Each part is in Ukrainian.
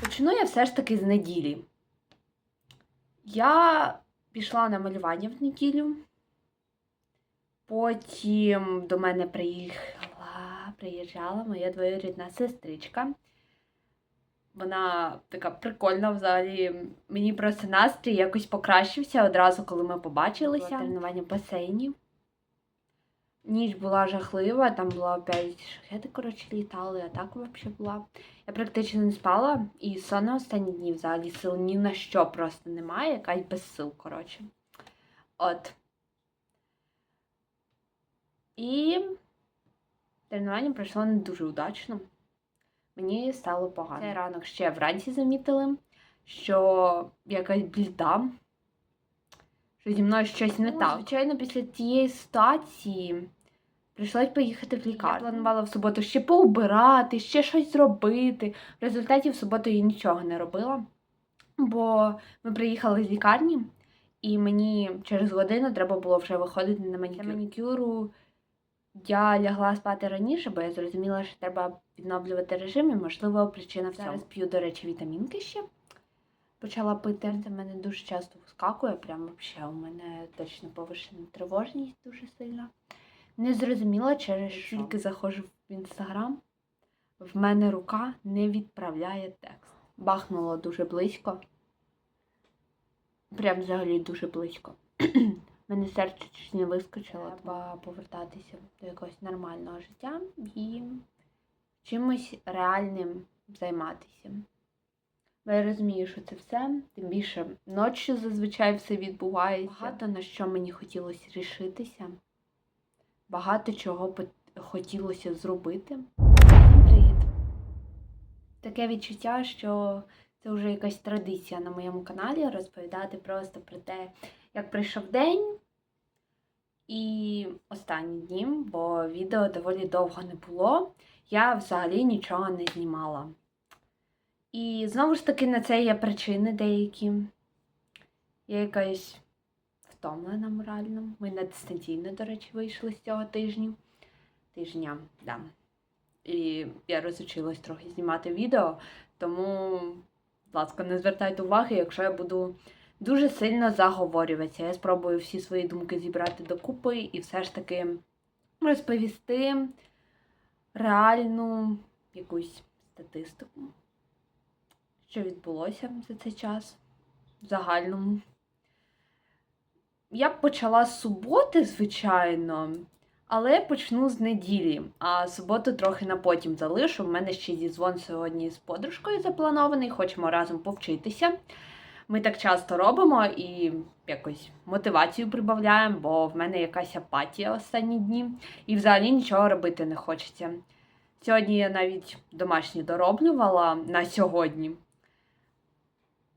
Почну я все ж таки з неділі. Я пішла на малювання в неділю. Потім до мене приїхала, приїжджала моя двоюрідна сестричка. Вона така прикольна взагалі. Мені просто настрій якось покращився одразу, коли ми побачилися. Тренування в басейні. Ніч була жахлива, там було опять шахети, коротше, літали, а так взагалі була. Я практично не спала, і сон на останні дні взагалі сил ні на що просто немає, якась без сил, коротше. От. І тренування пройшло не дуже удачно. Мені стало погано. Цей ранок ще вранці замітили, що якась бліда, що зі мною щось не так. Звичайно, після тієї ситуації прийшлось поїхати в лікарню. Я планувала в суботу ще поубирати, ще щось зробити. В результаті в суботу я нічого не робила, бо ми приїхали з лікарні, і мені через годину треба було вже виходити на манікюр. Для манікюру я лягла спати раніше, бо я зрозуміла, що треба відновлювати режим, і, можливо, причина в цьому. Зараз п'ю, до речі, вітамінки ще. Почала пити. Це в мене дуже часто вискакує, прямо взагалі у мене точно повишена тривожність дуже сильна. Не зрозуміла, через що тільки заходжу в інстаграм, в мене рука не відправляє текст. Бахнуло дуже близько. Прям взагалі дуже близько. Мене серце чуть не вискочило. Треба повертатися до якогось нормального життя і чимось реальним займатися. Бо я розумію, що це все, тим більше ночі зазвичай все відбувається. Багато на що мені хотілося рішитися, багато чого хотілося зробити. Привіт! Таке відчуття, що це вже якась традиція на моєму каналі розповідати просто про те, як прийшов день і останні дні, бо відео доволі довго не було. Я взагалі нічого не знімала. І знову ж таки на це є причини деякі. Я якась втомлена морально. Ми на дистанційно, до речі, вийшли з цього тижня. Тижня, да. І я розучилась трохи знімати відео, тому, будь ласка, не звертайте уваги, якщо я буду дуже сильно заговорюватися. Я спробую всі свої думки зібрати докупи і все ж таки розповісти реальну якусь статистику, що відбулося за цей час в загальному. Я б почала з суботи, звичайно, але почну з неділі, а суботу трохи на потім залишу. У мене ще зізвон сьогодні з подружкою запланований, хочемо разом повчитися. Ми так часто робимо і якось мотивацію прибавляємо, бо в мене якась апатія останні дні, і взагалі нічого робити не хочеться. Сьогодні я навіть домашні дороблювала на сьогодні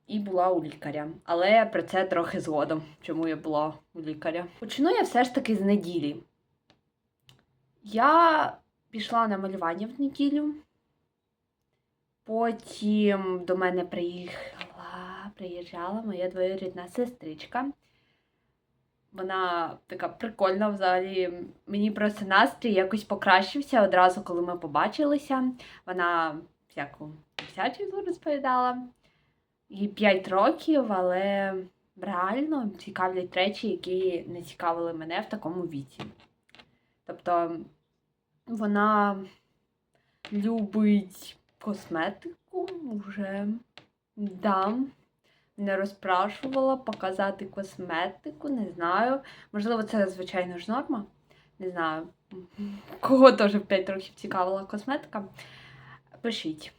і була у лікаря. Але про це трохи згодом, чому я була у лікаря. Почну я все ж таки з неділі. Я пішла на малювання в неділю. Потім до мене приїхала, приїжджала моя двоюрідна сестричка. Вона така прикольна взагалі. Мені просто настрій якось покращився одразу, коли ми побачилися. Вона всяку всячину розповідала. Їй 5 років, але реально цікавлять речі, які не цікавили мене в такому віці. Тобто вона любить косметику вже да. Не розпрашувала показати косметику, не знаю. Можливо, це, звичайно ж, норма. Не знаю, кого теж в 5 років цікавила косметика. Пишіть.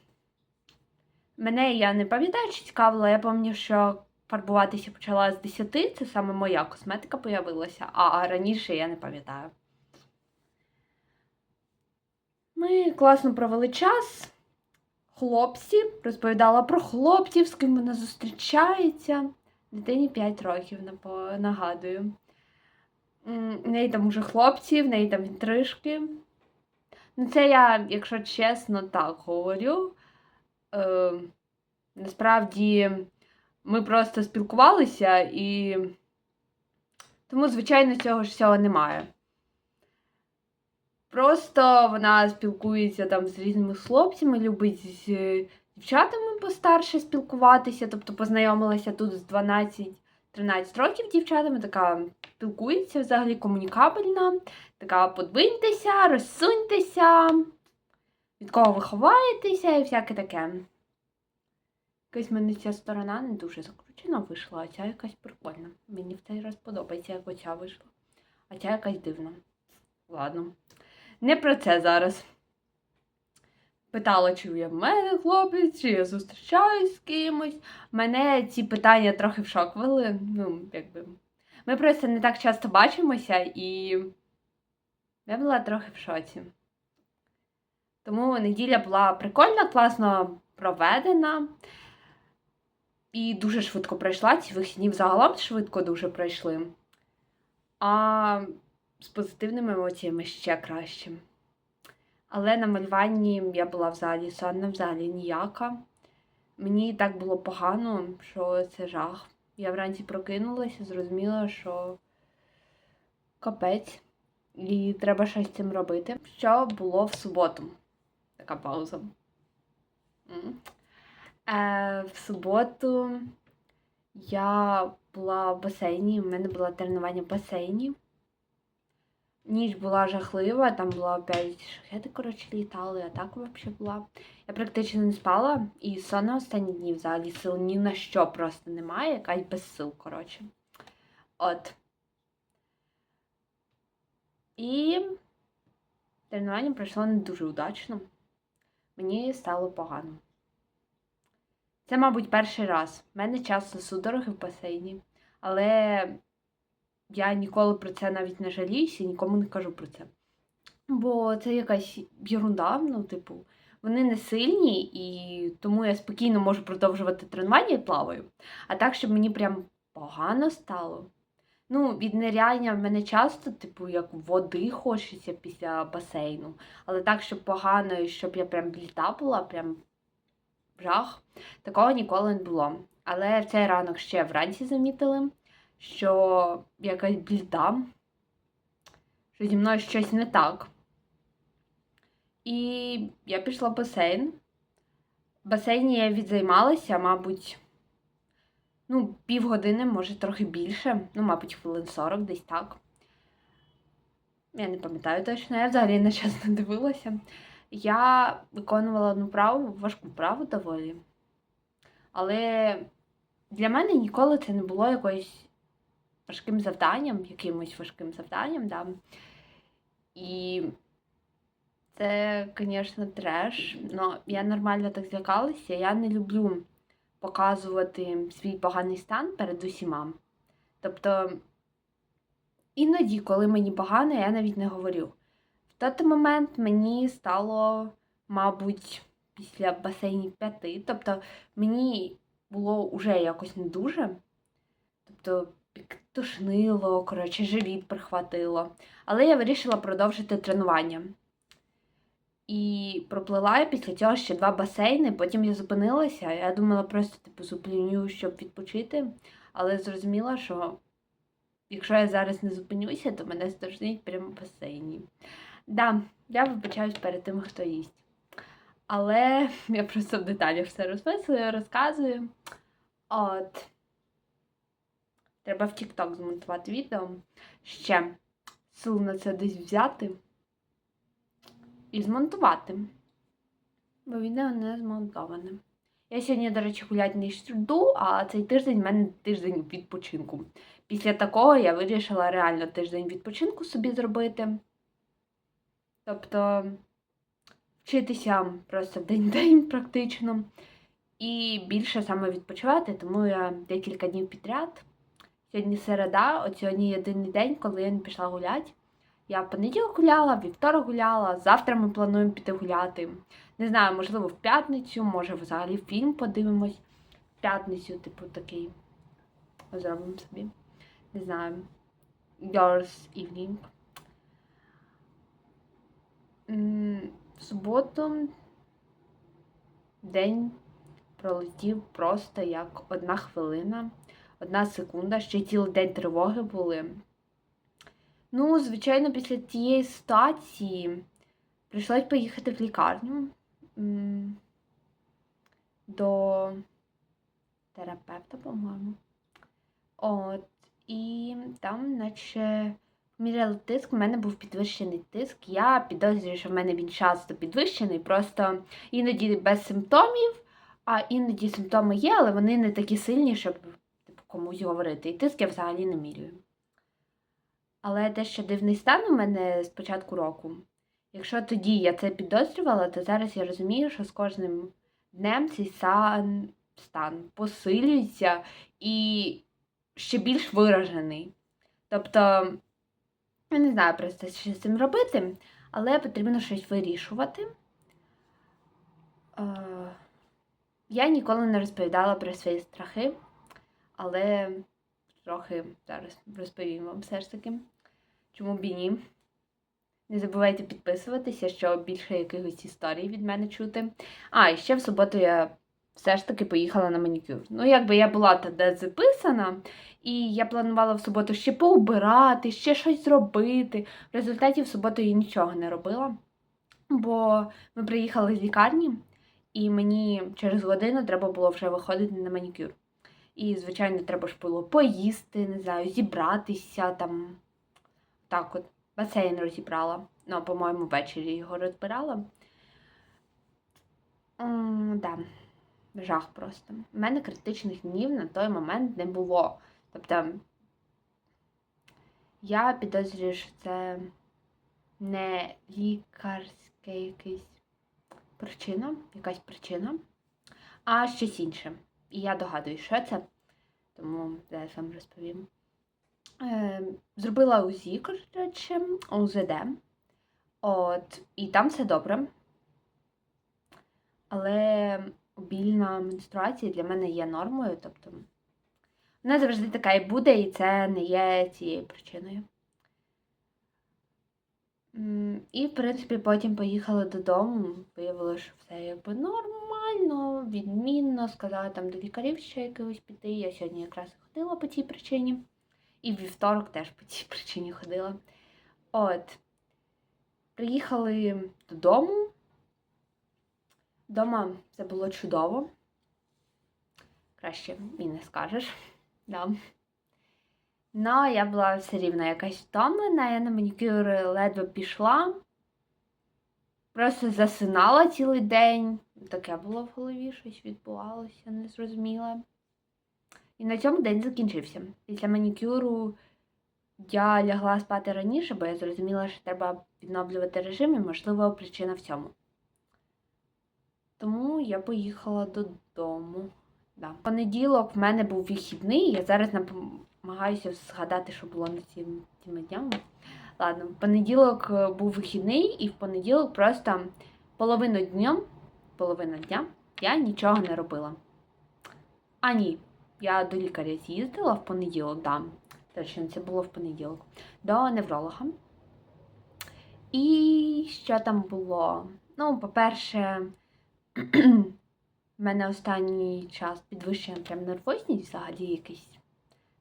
Мене я не пам'ятаю, чи цікавила. Я пам'ятаю, що фарбуватися почала з 10, це саме моя косметика появилася, а раніше я не пам'ятаю. Ми класно провели час. Хлопці, розповідала про хлопців, з ким вона зустрічається. Дитині 5 років, нагадую. В неї там уже хлопці, в неї там інтрижки. Ну, це я, якщо чесно, так говорю. Е, насправді, ми просто спілкувалися і. Тому, звичайно, цього ж всього немає. Просто вона спілкується там з різними хлопцями, любить з дівчатами постарше спілкуватися, тобто познайомилася тут з 12-13 років дівчатами, така спілкується взагалі комунікабельна, така подвиньтеся, розсуньтеся, від кого ви ховаєтеся і всяке таке. Якась мене ця сторона не дуже закручена вийшла, а ця якась прикольна. Мені в цей раз подобається, як оця вийшла. А ця якась дивна. Ладно. Не про це зараз. Питала, чи є в мене хлопець, чи я зустрічаюсь з кимось. Мене ці питання трохи в шок вели. Ну, якби. Ми просто не так часто бачимося, і я була трохи в шоці. Тому неділя була прикольна, класно проведена. І дуже швидко пройшла. Ці вихідні загалом швидко дуже пройшли. А з позитивними емоціями ще краще. Але на малюванні я була в залі, сонна в залі ніяка. Мені так було погано, що це жах. Я вранці прокинулася, зрозуміла, що капець, і треба щось з цим робити. Що було в суботу? Така пауза. Е, в суботу я була в басейні, у мене було тренування в басейні. Ніч була жахлива, там була опять шахети, коротше, літали, а так взагалі була. Я практично не спала і сон останні дні взагалі сил ні на що просто немає, якась без сил, коротше. От. І тренування пройшло не дуже удачно. Мені стало погано. Це, мабуть, перший раз. У мене часто судороги в басейні, але я ніколи про це навіть не жаліюся, нікому не кажу про це. Бо це якась єрунда, ну, типу, вони не сильні, і тому я спокійно можу продовжувати тренування і плаваю. А так, щоб мені прям погано стало. Ну, від неряння в мене часто, типу, як води хочеться після басейну. Але так, щоб погано, і щоб я прям бліта була, прям жах, такого ніколи не було. Але цей ранок ще вранці замітили, що якась бліда, що зі мною щось не так. І я пішла в басейн. В басейні я відзаймалася, мабуть, ну, півгодини, може, трохи більше. Ну, мабуть, хвилин 40, десь так. Я не пам'ятаю точно, я взагалі на час не дивилася. Я виконувала одну праву, важку праву доволі. Але для мене ніколи це не було якоюсь важким завданням, якимось важким завданням, да. І це, звісно, треш. але я нормально так злякалася. Я не люблю показувати свій поганий стан перед усіма. Тобто, іноді, коли мені погано, я навіть не говорю. В той момент мені стало, мабуть, після басейнів п'яти. Тобто мені було вже якось не дуже. Тобто тошнило, коротше, живіт прихватило. Але я вирішила продовжити тренування. І проплила після цього ще два басейни, потім я зупинилася. Я думала просто типу зупиню, щоб відпочити. Але зрозуміла, що якщо я зараз не зупинюся, то мене стошнить прямо в басейні. Да, я вибачаюсь перед тим, хто їсть. Але я просто в деталях все розписую, розказую. От. Треба в TikTok змонтувати відео. Ще сил на це десь взяти і змонтувати. Бо відео не змонтоване. Я сьогодні, до речі, гулять не йду, а цей тиждень в мене тиждень відпочинку. Після такого я вирішила реально тиждень відпочинку собі зробити. Тобто вчитися просто день-день практично. І більше саме відпочивати, тому я декілька днів підряд. Сьогодні середа, от сьогодні єдиний день, коли я не пішла гуляти. Я в понеділок гуляла, вівторок гуляла, завтра ми плануємо піти гуляти. Не знаю, можливо, в п'ятницю, може взагалі фільм подивимось. В п'ятницю, типу, такий зробимо собі. Не знаю. Girls Evening. В суботу день пролетів просто як одна хвилина, одна секунда, ще цілий день тривоги були. Ну, звичайно, після тієї ситуації прийшлось поїхати в лікарню. до терапевта, по-моєму. От, і там, наче, міряли тиск, в мене був підвищений тиск. Я підозрюю, що в мене він часто підвищений, просто іноді без симптомів, а іноді симптоми є, але вони не такі сильні, щоб типу, комусь говорити. І тиск я взагалі не міряю. Але те, що дивний стан у мене з початку року. Якщо тоді я це підозрювала, то зараз я розумію, що з кожним днем цей стан посилюється і ще більш виражений. Тобто, я не знаю просто, що з цим робити, але потрібно щось вирішувати. Е, Я ніколи не розповідала про свої страхи, але трохи зараз розповім вам все ж таки. Чому б і ні? Не забувайте підписуватися, щоб більше якихось історій від мене чути. А, і ще в суботу я все ж таки поїхала на манікюр. Ну, якби я була де записана, і я планувала в суботу ще поубирати, ще щось зробити. В результаті в суботу я нічого не робила, бо ми приїхали з лікарні, і мені через годину треба було вже виходити на манікюр. І, звичайно, треба ж було поїсти, не знаю, зібратися там. Так от, басейн розібрала. Ну, по-моєму, ввечері його розбирала. Да. Жах просто. У мене критичних днів на той момент не було. Тобто я підозрюю, що це не лікарська якась причина, якась причина, а щось інше. І я догадую, що це, тому зараз вам розповім. Е, зробила УЗІ, коротше, УЗД. От, і там все добре. Але обільна менструація для мене є нормою, тобто вона завжди така і буде, і це не є цією причиною. І, в принципі, потім поїхала додому, виявилося, що все якби нормально, відмінно. Сказала там до лікарів ще якогось піти. Я сьогодні якраз ходила по цій причині. І вівторок теж по цій причині ходила. От. Приїхали додому. Дома це було чудово. Краще і не скажеш. Да. Ну, я була все рівно якась втомлена, я на манікюр ледве пішла. Просто засинала цілий день. Таке було в голові, щось відбувалося, незрозуміле. І на цьому день закінчився. Після манікюру я лягла спати раніше, бо я зрозуміла, що треба відновлювати режим, і, можливо, причина в цьому. Тому я поїхала додому. Да. Понеділок в мене був вихідний, я зараз намагаюся згадати, що було на цим, цими днями. Ладно, в понеділок е, був вихідний, і в понеділок просто половину дня, половину дня я нічого не робила. А ні, я до лікаря з'їздила в понеділок, да. Точно, це було в понеділок, до невролога. І що там було? Ну, по-перше, в мене останній час підвищена прям нервозність, взагалі якийсь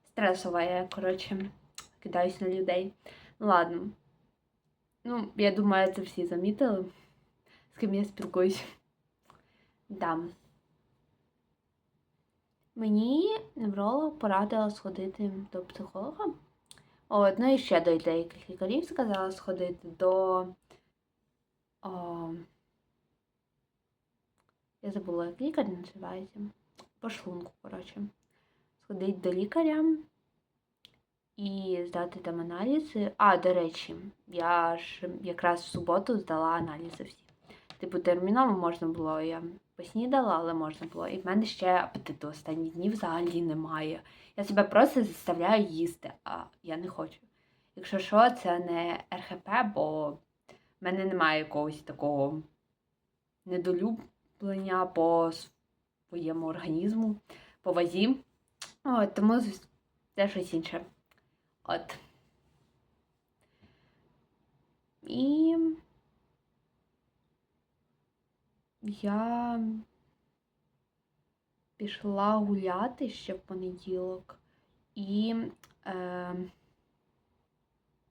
стресова, я, коротше, кидаюсь на людей. Ну, ладно. Ну, я думаю, це всі замітили, з ким я спілкуюсь. Да. Мені невролог порадила сходити до психолога. От, ну і ще до деяких лікарів сказала сходити до. О, я забула, як лікар називається. По шлунку, коротше. Сходити до лікаря і здати там аналізи. А, до речі, я ж якраз в суботу здала аналізи всі. Типу, терміново можна було, я поснідала, але можна було. І в мене ще апетиту останні дні взагалі немає. Я себе просто заставляю їсти, а я не хочу. Якщо що, це не РХП, бо в мене немає якогось такого недолюблення по своєму організму, по вазі. От, тому це щось інше. От. І я пішла гуляти ще в понеділок і е,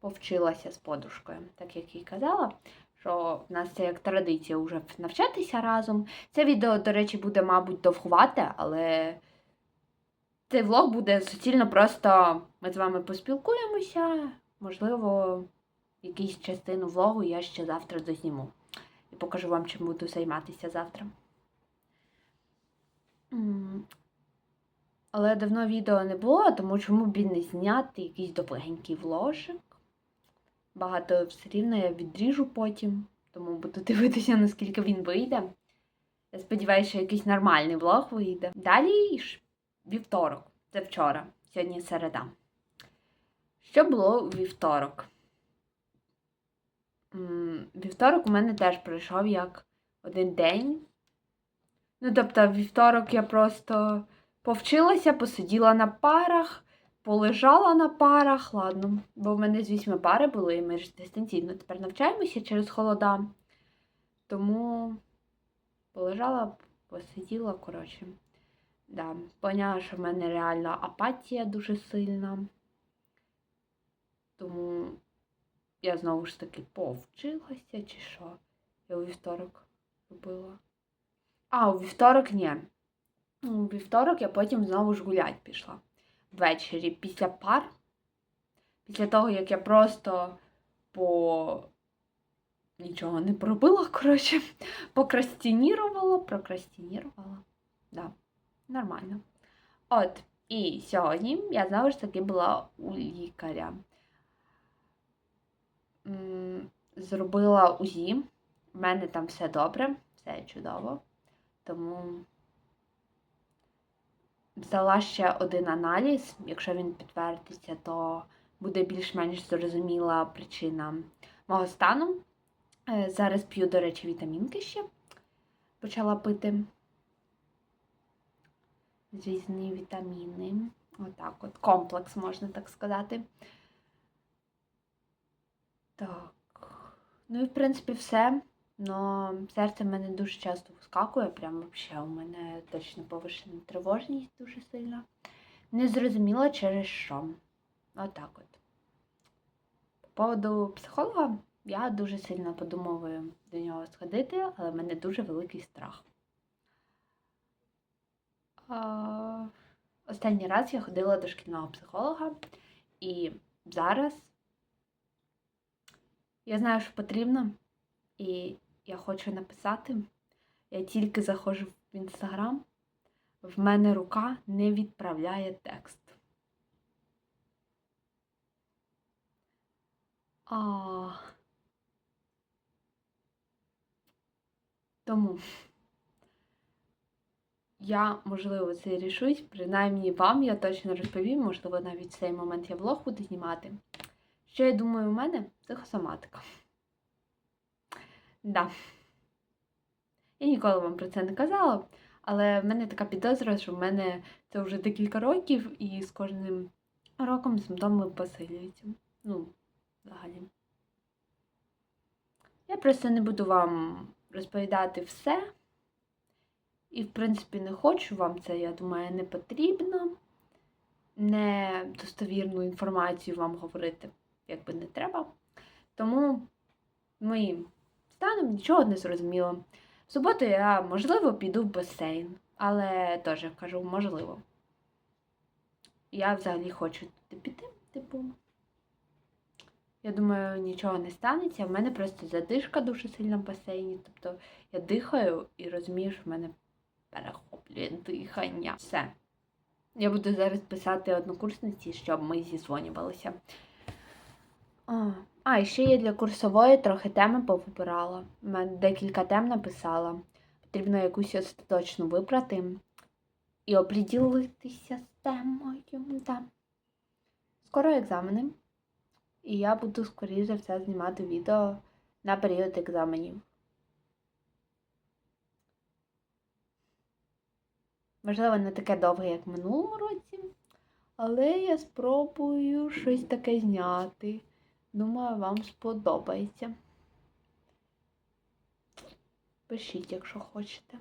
повчилася з подружкою, так як і казала, що в нас це як традиція вже навчатися разом. Це відео, до речі, буде, мабуть, довгувате, але цей влог буде суцільно просто ми з вами поспілкуємося. Можливо, якусь частину влогу я ще завтра дозніму. І покажу вам, чим буду займатися завтра. Але давно відео не було, тому чому б і не зняти якийсь довгенький вложик. Багато все рівно я відріжу потім, тому буду дивитися, наскільки він вийде. Я сподіваюся, що якийсь нормальний влог вийде. Далі ж вівторок. Це вчора, сьогодні середа. Що було у вівторок? Вівторок у мене теж пройшов як один день. Ну, тобто, вівторок я просто повчилася, посиділа на парах, полежала на парах, ладно, бо в мене з вісьми пари були, і ми ж дистанційно тепер навчаємося через холода. Тому полежала, посиділа, коротше. Да, поняла, що в мене реально апатія дуже сильна. Тому я знову ж таки повчилася, чи що? Я у вівторок робила. А, у вівторок ні. У вівторок я потім знову ж гулять пішла. Ввечері після пар. Після того, як я просто по нічого не пробила, коротше, покрастинірувала, прокрастинірувала. Да, нормально. От, і сьогодні я знову ж таки була у лікаря. Зробила УЗІ. В мене там все добре, все чудово. Тому взяла ще один аналіз. Якщо він підтвердиться, то буде більш-менш зрозуміла причина мого стану. Е, Зараз п'ю, до речі, вітамінки ще. Почала пити різні вітаміни. Отак от. Комплекс, можна так сказати. Так. Ну і в принципі все. Но серце в мене дуже часто вискакує, прямо взагалі у мене точно повишена тривожність дуже сильна. Не зрозуміла через що. Отак от. По поводу психолога я дуже сильно подумовую до нього сходити, але в мене дуже великий страх. Останній раз я ходила до шкільного психолога, і зараз я знаю, що потрібно, і я хочу написати. Я тільки заходжу в інстаграм, в мене рука не відправляє текст. А... Тому я, можливо, це рішусь, принаймні вам я точно розповім, можливо, навіть в цей момент я влог буду знімати. Що я думаю, у мене психосоматика. Да. Я ніколи вам про це не казала, але в мене така підозра, що в мене це вже декілька років, і з кожним роком симптоми посилюються. Ну, взагалі. Я просто не буду вам розповідати все. І, в принципі, не хочу вам це, я думаю, не потрібно. Недостовірну інформацію вам говорити, якби не треба. Тому моїм станом нічого не зрозуміло. В суботу я, можливо, піду в басейн, але теж кажу, можливо. Я взагалі хочу туди піти, типу. Я думаю, нічого не станеться. В мене просто задишка дуже сильна в басейні. Тобто я дихаю і розумію, що в мене перехоплює дихання. Все. Я буду зараз писати однокурсниці, щоб ми зізвонювалися. А, а, і ще я для курсової трохи теми повибирала. У мене декілька тем написала. Потрібно якусь остаточну вибрати і оприділитися з темою. Да. Скоро екзамени. І я буду, скоріше за все, знімати відео на період екзаменів. Можливо, не таке довге, як в минулому році, але я спробую щось таке зняти. Думаю, вам сподобається. Пишіть, якщо хочете.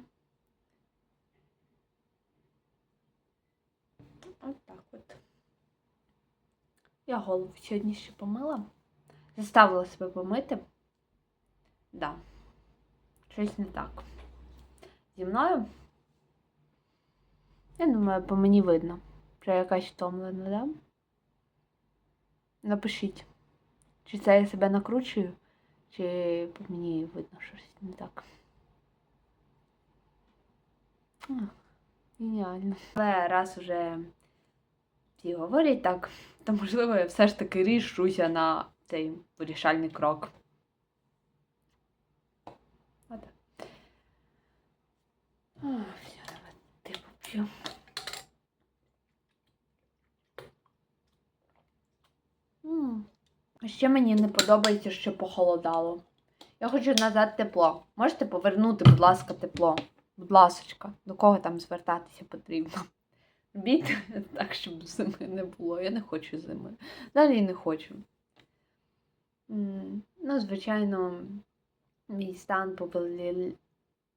Ось так от. Я голову сьогодні ще помила. Заставила себе помити. Да. Щось не так. Зі мною. Я думаю, по мені видно, я якась втомлена, да? Напишіть, чи це я себе накручую, чи мені видно щось не так. А, Геніально. Але раз уже всі говорять так, то можливо я все ж таки рішуся на цей вирішальний крок. А, все, давай ти поп'ю. М. А Ще мені не подобається, що похолодало. Я хочу назад тепло. Можете повернути, будь ласка, тепло. Будь ласочка, до кого там звертатися потрібно? Робіть так, щоб зими не було. Я не хочу зими. Далі не хочу. Ну, звичайно, мій стан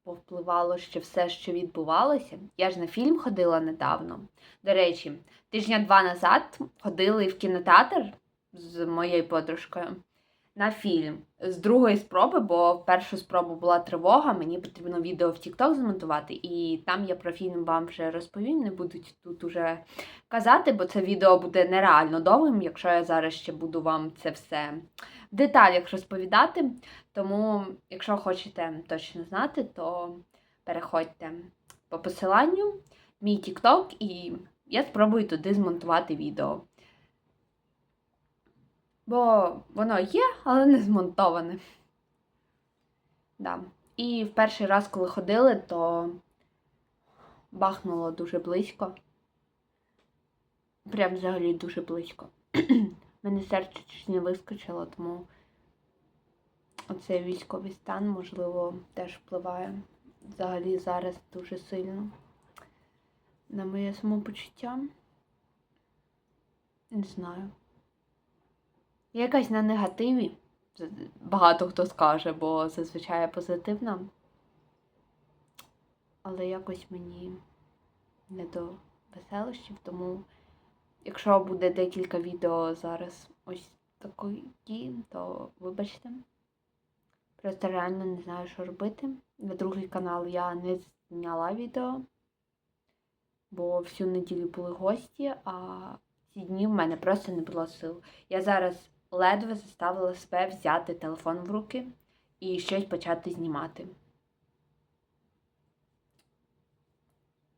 повпливало ще все, що відбувалося. Я ж на фільм ходила недавно. До речі, тижня два назад ходили в кінотеатр з моєю подружкою на фільм з другої спроби, бо першу спробу була тривога, мені потрібно відео в TikTok змонтувати, і там я про фільм вам вже розповім. Не буду тут уже казати, бо це відео буде нереально довгим, якщо я зараз ще буду вам це все в деталях розповідати. Тому, якщо хочете точно знати, то переходьте по посиланню мій TikTok і я спробую туди змонтувати відео. Бо воно є, але не змонтоване. Да. І в перший раз, коли ходили, то бахнуло дуже близько. Прям взагалі дуже близько. Мене серце чуть не вискочило, тому оцей військовий стан, можливо, теж впливає взагалі зараз дуже сильно на моє самопочуття. Не знаю. Якась на негативі. Багато хто скаже, бо зазвичай позитивна. Але якось мені не до веселощів, тому якщо буде декілька відео зараз ось такі, то вибачте. Просто реально не знаю, що робити. На другий канал я не зняла відео, бо всю неділю були гості, а ці дні в мене просто не було сил. Я зараз ледве заставила себе взяти телефон в руки і щось почати знімати.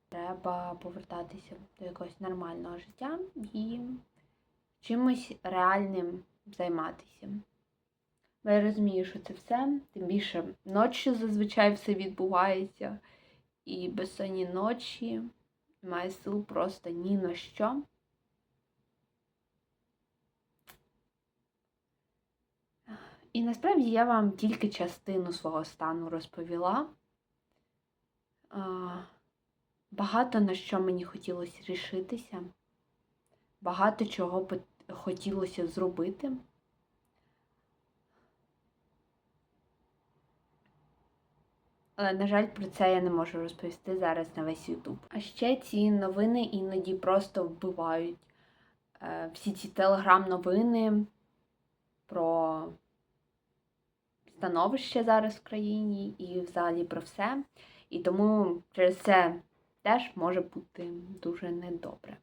Треба повертатися до якогось нормального життя і чимось реальним займатися. Бо я розумію, що це все, тим більше ночі зазвичай все відбувається, і безсонні ночі немає сил просто ні на що. І насправді я вам тільки частину свого стану розповіла. Багато на що мені хотілося рішитися, багато чого хотілося зробити. Але, на жаль, про це я не можу розповісти зараз на весь Ютуб. А ще ці новини іноді просто вбивають. Е, Всі ці телеграм-новини про становище зараз в країні і взагалі про все. І тому через це теж може бути дуже недобре.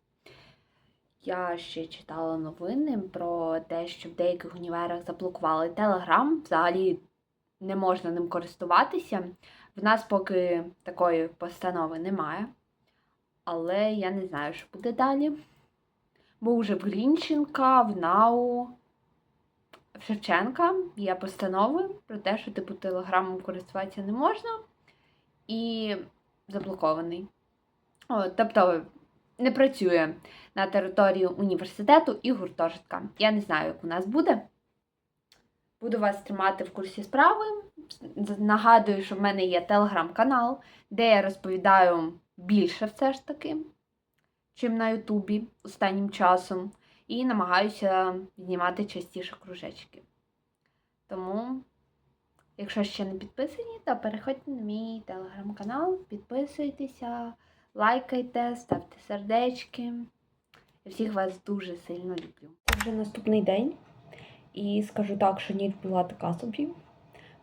Я ще читала новини про те, що в деяких універах заблокували Телеграм, взагалі не можна ним користуватися. В нас поки такої постанови немає. Але я не знаю, що буде далі. Бо вже в Грінченка, в НАУ, в Шевченка є постанови про те, що типу телеграмом користуватися не можна і заблокований. О, тобто не працює на території університету і гуртожитка. Я не знаю, як у нас буде. Буду вас тримати в курсі справи. Нагадую, що в мене є телеграм-канал, де я розповідаю більше все ж таки, чим на Ютубі останнім часом. І намагаюся знімати частіше кружечки. Тому, якщо ще не підписані, то переходьте на мій телеграм-канал, підписуйтеся, лайкайте, ставте сердечки. Я всіх вас дуже сильно люблю. Це вже наступний день. І скажу так, що ніч була така собі.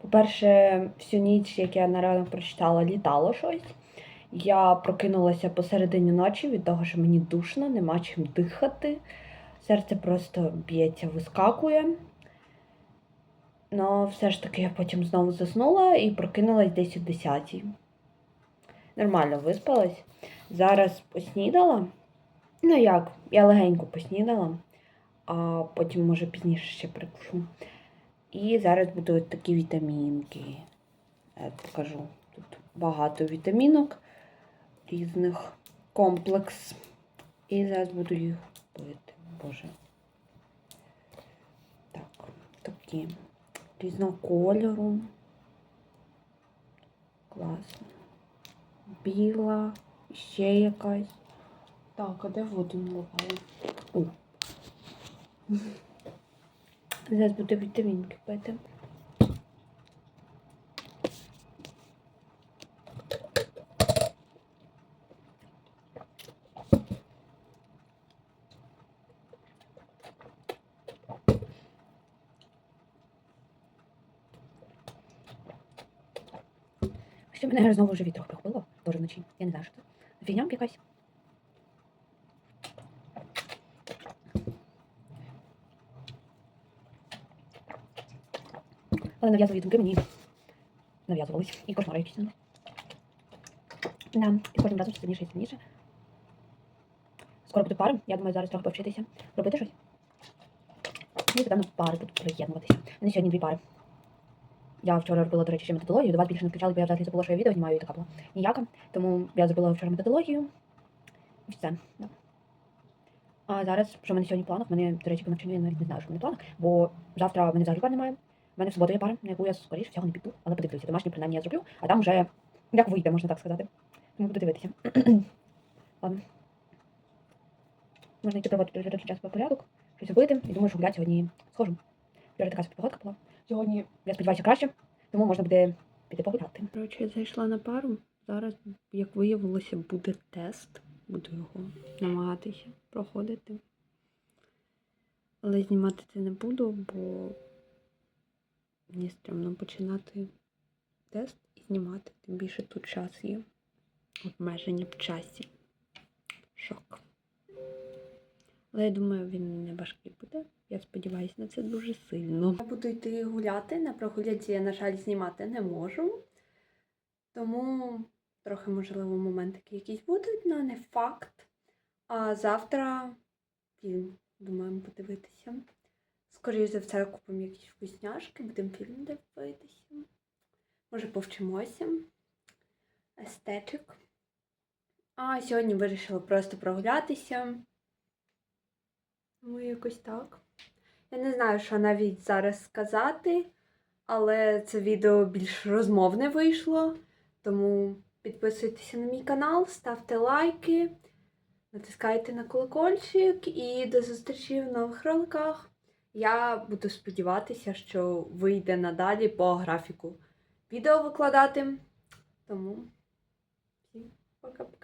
По-перше, всю ніч, як я на ранок прочитала, літало щось. Я прокинулася посередині ночі від того, що мені душно, нема чим дихати. Серце просто б'ється, вискакує. Ну, все ж таки я потім знову заснула і прокинулась десь о 10 Нормально виспалась. Зараз поснідала. Ну як, я легенько поснідала, а потім, може, пізніше ще прикушу. І зараз будуть такі вітамінки. Я покажу. Тут багато вітамінок різних комплекс. І зараз буду їх пити. Боже. Так, такі різного кольору. Класно. Біла, ще якась. Так, а де воду наливаю? О. Зараз буде вітамінки пити. Що мене знову живіт трохи прихопило, теж вночі. Я не знаю, що це. Фігня якась. Але нав'язливі думки мені нав'язувались. І кошмари якісь. Да, і кожним разом все сильніше і сильніше. Скоро будуть пари. Я думаю, зараз трохи повчитися. Робити щось. І напевно, пари будуть приєднуватися. У мене сьогодні дві пари. Я вчора робила, до речі, ще методологію. До вас більше не включали, бо я взагалі забула, що я відео знімаю, і така була ніяка. Тому я зробила вчора методологію. І все. Да. А зараз, що в мене сьогодні в планах, в мене, до речі, по навчанню я навіть не знаю, що в мене в планах, бо завтра в мене взагалі пар немає. У мене в суботу є пара, на яку я скоріше всього не піду, але подивлюся. Домашню принаймні я зроблю, а там вже як вийде, можна так сказати. Тому буду дивитися. Ладно. Можна йти проводити трохи час по порядок, щось робити, і думаю, що гуляти сьогодні схожу. Вчора така погодка була. Сьогодні, я сподіваюся, краще, тому можна буде піти погуляти. Коротше, я зайшла на пару. Зараз, як виявилося, буде тест. Буду його намагатися проходити. Але знімати це не буду, бо мені стрімно починати тест і знімати. Тим більше тут час є. Обмеження в часі. Шок. Але я думаю, він не важкий буде. Я сподіваюся на це дуже сильно. Я буду йти гуляти. На прогулянці я, на жаль, знімати не можу. Тому трохи, можливо, моментики якісь будуть, але не факт. А завтра фільм думаємо подивитися. Скоріше за все, купимо якісь вкусняшки, будемо фільм дивитися. Може, повчимося. Естетик. А сьогодні вирішила просто прогулятися. Ну, якось так. Я не знаю, що навіть зараз сказати, але це відео більш розмовне вийшло. Тому підписуйтеся на мій канал, ставте лайки, натискайте на колокольчик і до зустрічі в нових роликах. Я буду сподіватися, що вийде надалі по графіку відео викладати. Тому всім пока-пока.